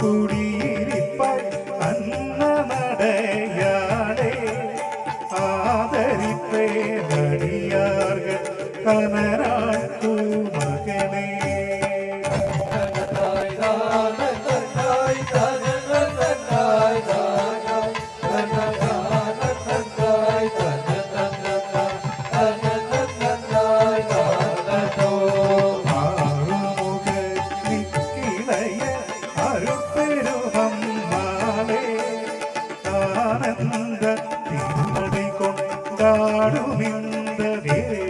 കുടിയിരിപ്പായി അന്ന നടയാളെ ആദരിപ്പേ നടിയാർകൾ കന ആനന്ദ തിരുമതി കൊണ്ടാടുമിന്ദ വേറെ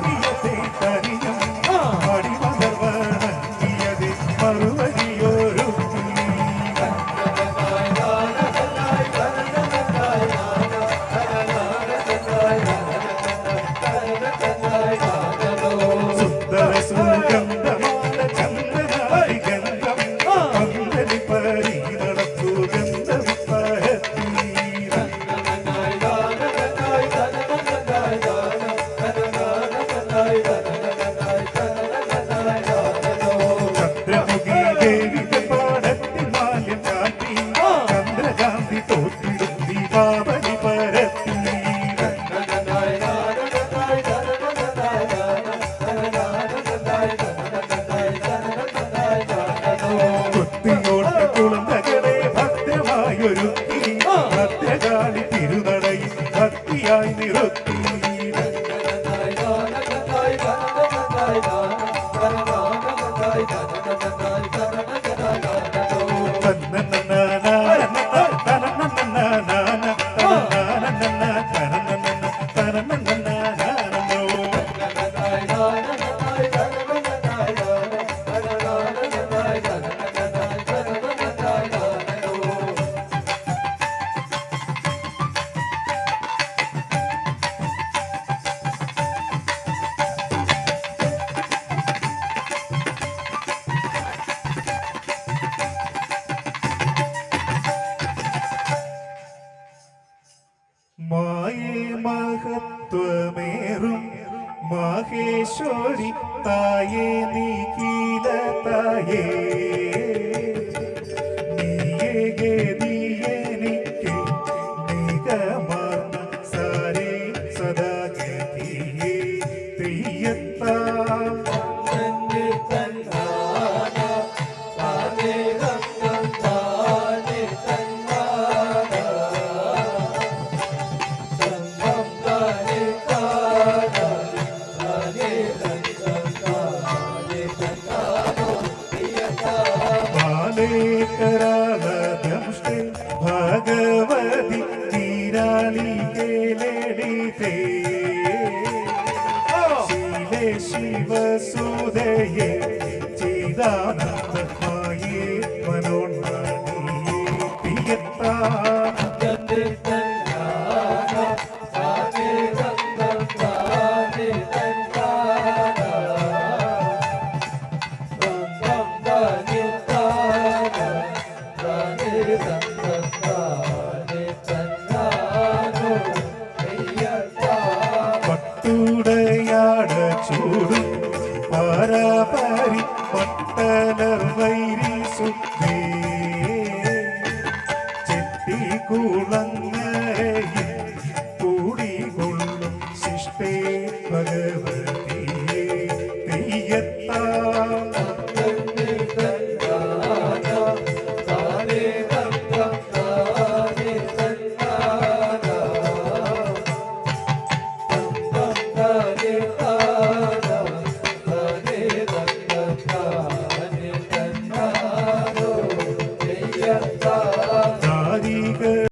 Thank you. கஜகாலி திருநடை பக்தியாய் நிறுத்த മഹത്വമേറും. മഹേശ്വരി തായേ നീ കീല തായേ ശേഖരാധംഷ്ടി ഭഗവതി തീരാളി കേലെടുത്തേ ശീലെ ശിവസുതയെ ചിദാനന്ദമായേ മനോന്മാനിയെ പ്രിയത്താ. പട്ടുടയാട ചൂടും പാരാപാരി പട്ടലർ വൈരി സുഖേ. ചെട്ടിക്കുളങ്ങ Hare